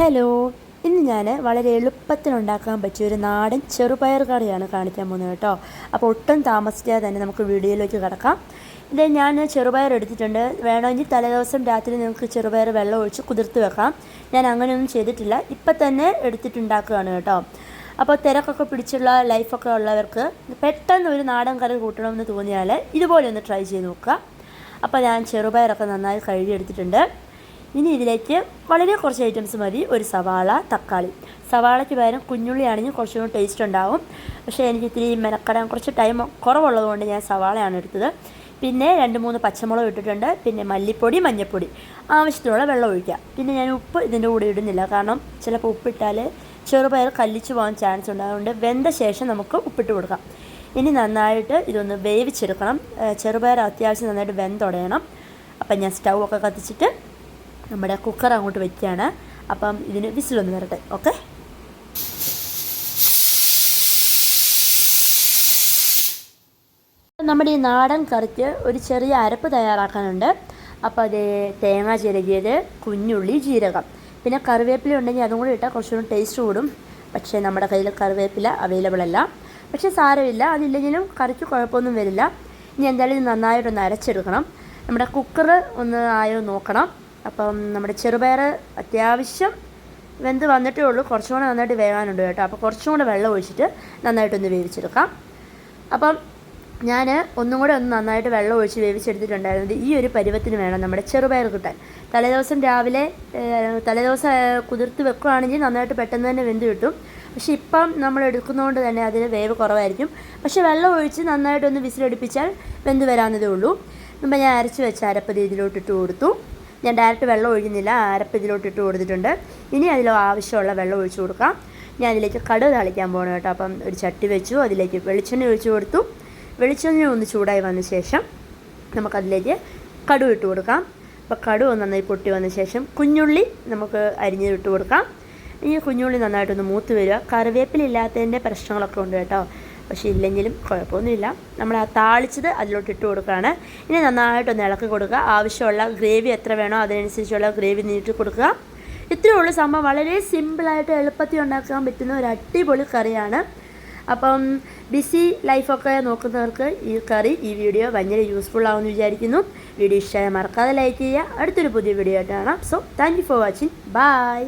Hello ഇന്ന് ഞാൻ വളരെ എളുപ്പത്തിൽ ഉണ്ടാക്കാൻ പറ്റിയ ഒരു നാടൻ ചെറുപയർ കറിയാണ് കാണിക്കാൻ പോകുന്നത് കേട്ടോ. അപ്പോൾ ഒട്ടും താമസിക്കാതെ തന്നെ നമുക്ക് വീഡിയോയിലേക്ക് കിടക്കാം. ഇത് ഞാൻ ചെറുപയർ എടുത്തിട്ടുണ്ട്. വേണമെങ്കിൽ തലേദിവസം രാത്രി നിങ്ങൾക്ക് ചെറുപയർ വെള്ളം ഒഴിച്ച് കുതിർത്ത് വെക്കാം. ഞാൻ അങ്ങനെയൊന്നും ചെയ്തിട്ടില്ല. ഇപ്പം തന്നെ എടുത്തിട്ടുണ്ടാക്കുകയാണ് കേട്ടോ. അപ്പോൾ തിരക്കൊക്കെ പിടിച്ചുള്ള ലൈഫൊക്കെ ഉള്ളവർക്ക് പെട്ടെന്ന് ഒരു നാടൻ കറി കൂട്ടണമെന്ന് തോന്നിയാൽ ഇതുപോലെ ഒന്ന് ട്രൈ ചെയ്ത് നോക്കുക. അപ്പോൾ ഞാൻ ചെറുപയറൊക്കെ നന്നായി കഴുകിയെടുത്തിട്ടുണ്ട് ഇനി ഇതിലേക്ക് വളരെ കുറച്ച് ഐറ്റംസ് മതി. ഒരു സവാള തക്കാളി. സവാളയ്ക്ക് പകരം കുഞ്ഞുള്ളി ആണെങ്കിൽ കുറച്ചും കൂടി ടേസ്റ്റ് ഉണ്ടാവും. പക്ഷേ എനിക്ക് ഇത്തിരി മെനക്കടാൻ കുറച്ച് ടൈം കുറവുള്ളതുകൊണ്ട് ഞാൻ സവാളയാണ് എടുത്തത്. പിന്നെ രണ്ട് മൂന്ന് പച്ചമുളക് ഇട്ടിട്ടുണ്ട്. പിന്നെ മല്ലിപ്പൊടി മഞ്ഞൾപ്പൊടി ആവശ്യത്തിനുള്ള വെള്ളം ഒഴിക്കുക. പിന്നെ ഞാൻ ഉപ്പ് ഇതിന്റെ കൂടെ ഇടുന്നില്ല. കാരണം ചിലപ്പോൾ ഉപ്പിട്ടാൽ ചെറുപയർ കല്ലിച്ചു പോകാൻ ചാൻസ് ഉണ്ട്. അതുകൊണ്ട് വെന്ത ശേഷം നമുക്ക് ഉപ്പിട്ട് കൊടുക്കാം. ഇനി നന്നായിട്ട് ഇതൊന്ന് വേവിച്ചെടുക്കണം. ചെറുപയർ അത്യാവശ്യം നന്നായിട്ട് വെന്തുടയണം. അപ്പം ഞാൻ സ്റ്റൗ ഒക്കെ കത്തിച്ചിട്ട് നമ്മുടെ കുക്കർ അങ്ങോട്ട് വെക്കുകയാണ് അപ്പം ഇതിന് വിസിലൊന്ന് വരട്ടെ. ഓക്കെ നമ്മുടെ ഈ നാടൻ കറിക്ക് ഒരു ചെറിയ അരപ്പ് തയ്യാറാക്കാനുണ്ട്. അപ്പോൾ അത് തേങ്ങ ചിരകിയത് കുഞ്ഞുള്ളി ജീരകം. പിന്നെ കറിവേപ്പില ഉണ്ടെങ്കിൽ അതും കൂടി ഇട്ടാൽ കുറച്ചുകൂടി ടേസ്റ്റ് കൂടും. പക്ഷേ നമ്മുടെ കയ്യിൽ കറിവേപ്പില അവൈലബിൾ അല്ല. പക്ഷേ സാരമില്ല. അതില്ലെങ്കിലും കറിക്ക് കുഴപ്പമൊന്നും വരില്ല. ഇനി എന്തായാലും ഇത് നന്നായിട്ടൊന്ന് അരച്ചെടുക്കണം. നമ്മുടെ കുക്കർ ഒന്ന് ആയോ നോക്കണം. അപ്പം നമ്മുടെ ചെറുപയർ അത്യാവശ്യം വെന്ത് വന്നിട്ടേ ഉള്ളൂ. കുറച്ചും കൂടെ നന്നായിട്ട് വേകാനുണ്ട് കേട്ടോ. അപ്പോൾ കുറച്ചും കൂടെ വെള്ളം ഒഴിച്ചിട്ട് നന്നായിട്ടൊന്ന് വേവിച്ചെടുക്കാം. അപ്പം ഞാൻ ഒന്നും കൂടെ ഒന്ന് നന്നായിട്ട് വെള്ളം ഒഴിച്ച് വേവിച്ചെടുത്തിട്ടുണ്ടായിരുന്നത് ഈ ഒരു പരുവത്തിന് വേണം നമ്മുടെ ചെറുപയർ കിട്ടാൻ. തലേദിവസം രാവിലെ തലേദിവസം കുതിർത്ത് വെക്കുകയാണെങ്കിൽ നന്നായിട്ട് പെട്ടെന്ന് തന്നെ വെന്ത് കിട്ടും. പക്ഷേ ഇപ്പം നമ്മൾ എടുക്കുന്നതുകൊണ്ട് തന്നെ അതിന് വേവ് കുറവായിരിക്കും. പക്ഷേ വെള്ളം ഒഴിച്ച് നന്നായിട്ടൊന്ന് വിസിലടുപ്പിച്ചാൽ വെന്ത് വരാവുന്നതേ ഉള്ളൂ. അപ്പം ഞാൻ അരച്ച് വെച്ച് അരപ്പ് രീതിയിലോട്ട് ഇട്ട് കൊടുത്തു. ഞാൻ ഡയറക്റ്റ് വെള്ളം ഒഴിക്കുന്നില്ല. അരപ്പ് ഇതിലോട്ട് ഇട്ട് കൊടുത്തിട്ടുണ്ട്. ഇനി അതിൽ ആവശ്യമുള്ള വെള്ളം ഒഴിച്ചു കൊടുക്കാം. ഞാൻ അതിലേക്ക് കടുക് തളിക്കാൻ പോകണം കേട്ടോ. അപ്പം ഒരു ചട്ടി വെച്ചു. അതിലേക്ക് വെളിച്ചെണ്ണ ഒഴിച്ചു കൊടുത്തു. വെളിച്ചെണ്ണ ഒന്ന് ചൂടായി വന്ന ശേഷം നമുക്കതിലേക്ക് കടുക് ഇട്ട് കൊടുക്കാം. അപ്പോൾ കടുക് നന്നായി പൊട്ടി വന്ന ശേഷം കുഞ്ഞുള്ളി നമുക്ക് അരിഞ്ഞ് ഇട്ട് കൊടുക്കാം. ഈ കുഞ്ഞുള്ളി നന്നായിട്ടൊന്ന് മൂത്ത് വരിക. കറിവേപ്പിലില്ലാത്തതിന്റെ പ്രശ്നങ്ങളൊക്കെ ഉണ്ട് കേട്ടോ. പക്ഷേ ഇല്ലെങ്കിലും കുഴപ്പമൊന്നുമില്ല. നമ്മൾ ആ താളിച്ചത് അതിലോട്ട് ഇട്ട് കൊടുക്കുകയാണ്. ഇനി നന്നായിട്ടൊന്ന് ഇളക്കി കൊടുക്കുക. ആവശ്യമുള്ള ഗ്രേവി എത്ര വേണോ അതിനനുസരിച്ചുള്ള ഗ്രേവി നീട്ടി കൊടുക്കുക. ഇത്രയേ ഉള്ളൂ സംഭവം. വളരെ സിമ്പിളായിട്ട് എളുപ്പത്തിൽ ഉണ്ടാക്കാൻ പറ്റുന്ന ഒരു അടിപൊളി കറിയാണ്. അപ്പം ബിസി ലൈഫൊക്കെ നോക്കുന്നവർക്ക് ഈ കറി ഈ വീഡിയോ ഭയങ്കര യൂസ്ഫുൾ ആവുമെന്ന് വിചാരിക്കുന്നു. വീഡിയോ ഇഷ്ടമായ മറക്കാതെ ലൈക്ക് ചെയ്യുക. അടുത്തൊരു പുതിയ വീഡിയോ ആയിട്ട് കാണാം. So thank you for watching bye